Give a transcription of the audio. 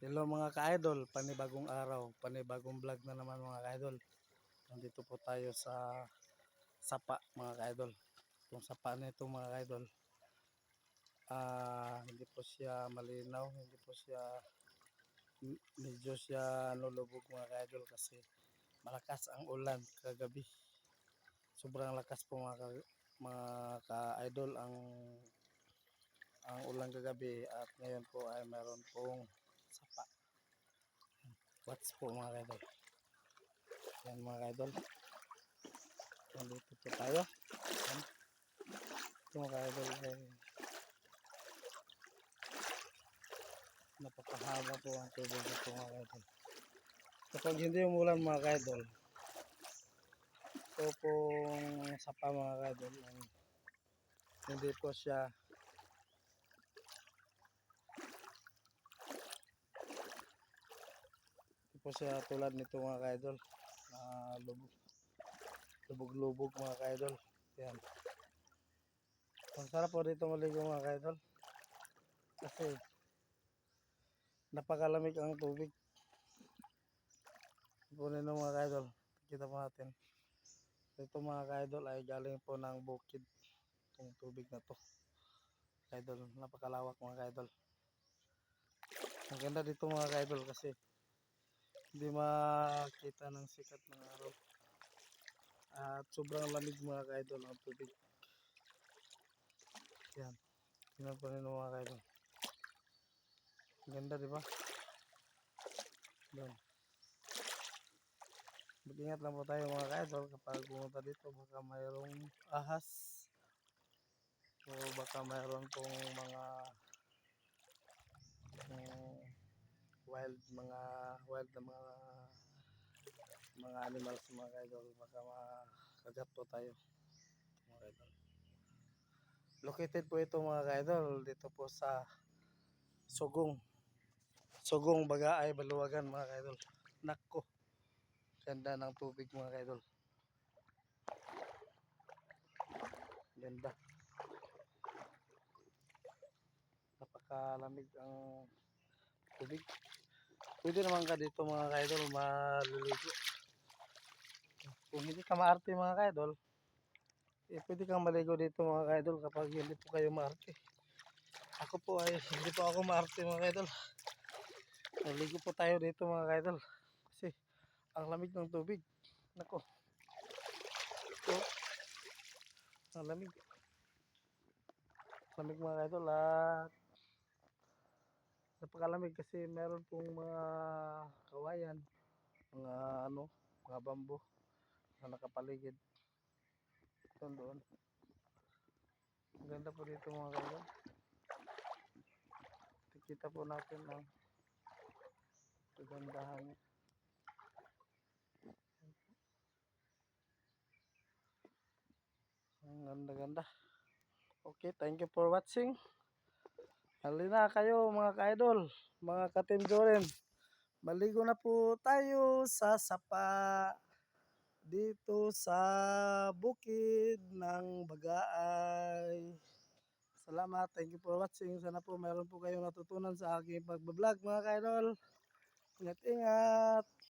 Hello mga ka-idol, panibagong araw, panibagong vlog na naman mga ka-idol. Nandito po tayo sa sapa mga ka-idol. Itong sapa na ito mga ka-idol, ah hindi po siya malinaw, hindi po siya, medyo siya nulubog mga ka-idol kasi malakas ang ulan kagabi. Sobrang lakas po mga, ka- mga ka-idol ang ang ulan kagabi at ngayon po ay meron pong sapa. What's po mga kaidol? Yan mga kaidol. Nandito po tayo. Yan. Ito mga kaidol ay napakahaba po ang tubig dito mga kaidol. Kapag hindi umulan mga kaidol, ito pong sapa mga kaidol ay hindi po siya po siya tulad nito mga ka-idol. Lubog. Lubog-lubog mga ka-idol. Yan. Ang sarap po dito maligo mga ka-idol. Kasi napakalamig ang tubig. Kunin mo mga ka-idol. Kita po natin. Ito mga ka-idol ay galing po ng bukid. Itong tubig na to. Ka-idol, napakalawak mga ka-idol. Ang ganda dito mga ka-idol kasi hindi makita ng sikat ng araw. At sobrang lamig mga ka-idol ang tubig. Yan. Tingnan po nyo mga ka-idol. Ganda di ba? Doon. Mag-ingat lang po tayo mga ka-idol kapag pumunta dito baka mayroong ahas o baka mayroon pong mga mm, wild mga wild na mga mga animals mga kaidol baka makagat po tayo mga kaidol located po ito mga kaidol dito po sa Sugong. Sugong Bagaay Baluwagan mga kaidol. Nakko ganda ng tubig mga kaidol. Ganda. Napakalamig ang tubig Pwede naman ka dito mga kaidol maliligo. Kung hindi ka maarte mga kaidol, eh pwede kang maligo dito mga kaidol kapag hindi po kayo maarte. Ako po ay hindi po ako maarte mga kaidol. Naligo po tayo dito mga kaidol. Kasi ang lamig ng tubig. Nako. Ito. Ang lamig. Lamig mga kaidol at napakalamig kasi meron pong mga kawayan, mga ano, mga bambo na nakapaligid. Doon doon. Ang ganda po dito mga kailan. Kita po natin ang kagandahan niya. Ang ganda-ganda. Okay, thank you for watching. Halina kayo mga ka-idol, mga ka-team Joren. Maligo na po tayo sa sapa dito sa bukid ng Bagaay. Salamat, thank you for watching. Sana po meron po kayong natutunan sa aking pagbablog mga ka-idol. Ingat-ingat.